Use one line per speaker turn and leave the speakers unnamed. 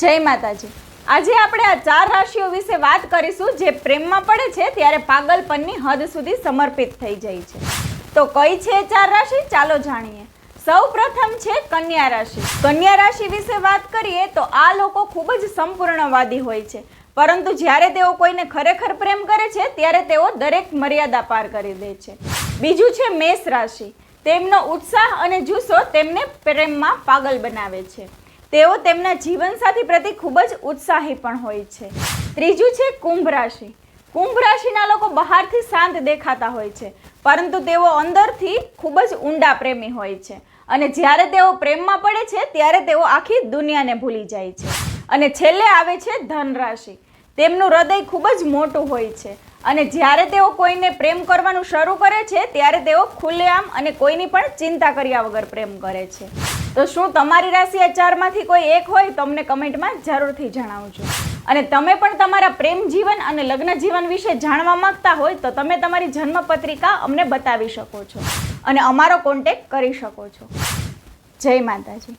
જય માતાજી. આજે આપણે આ ચાર રાશિઓ વિશે વાત કરીશું જે પ્રેમમાં પડે છે ત્યારે પાગલપનની હદ સુધી સમર્પિત થઈ જાય છે. તો કઈ છે ચાર રાશિ? ચાલો જાણીએ. સૌ પ્રથમ છે કન્યા રાશિ. કન્યા રાશિ વિશે વાત કરીએ તો આ લોકો ખૂબ જ સંપૂર્ણવાદી હોય છે. પરંતુ જ્યારે તેઓ કોઈને ખરેખર પ્રેમ કરે છે, ત્યારે તેઓ દરેક મર્યાદા પાર કરી દે છે. બીજું છે મેષ રાશિ. તેમનો ઉત્સાહ અને જુસ્સો તેમને પ્રેમમાં પાગલ બનાવે છે. તેઓ તેમના જીવનસાથી પ્રતિ ખૂબ જ ઉત્સાહી પણ હોય છે. ત્રીજું છે કુંભ રાશિ. કુંભ રાશિના લોકો બહારથી શાંત દેખાતા હોય છે, પરંતુ તેઓ અંદરથી ખૂબ જ ઊંડા પ્રેમી હોય છે. અને જ્યારે તેઓ પ્રેમમાં પડે છે, ત્યારે તેઓ આખી દુનિયાને ભૂલી જાય છે. અને છેલ્લે આવે છે ધન રાશિ તેમનું હૃદય ખૂબ જ મોટું હોય છે. અને જ્યારે તેઓ કોઈને પ્રેમ કરવાનું શરૂ કરે છે, ત્યારે તેઓ ખુલ્લેઆમ અને કોઈની પણ ચિંતા કર્યા વગર પ્રેમ કરે છે. તો શું તમારી રાશિ આ ચારમાંથી કોઈ એક હોય તો અમને કમેન્ટમાં જરૂરથી જણાવજો. અને તમે પણ તમારા પ્રેમ જીવન અને લગ્ન જીવન વિશે જાણવા માંગતા હોય, તો તમે તમારી જન્મ પત્રિકા અમને બતાવી શકો છો. અને અમારો કોન્ટેક્ટ કરી શકો છો. જય માતાજી.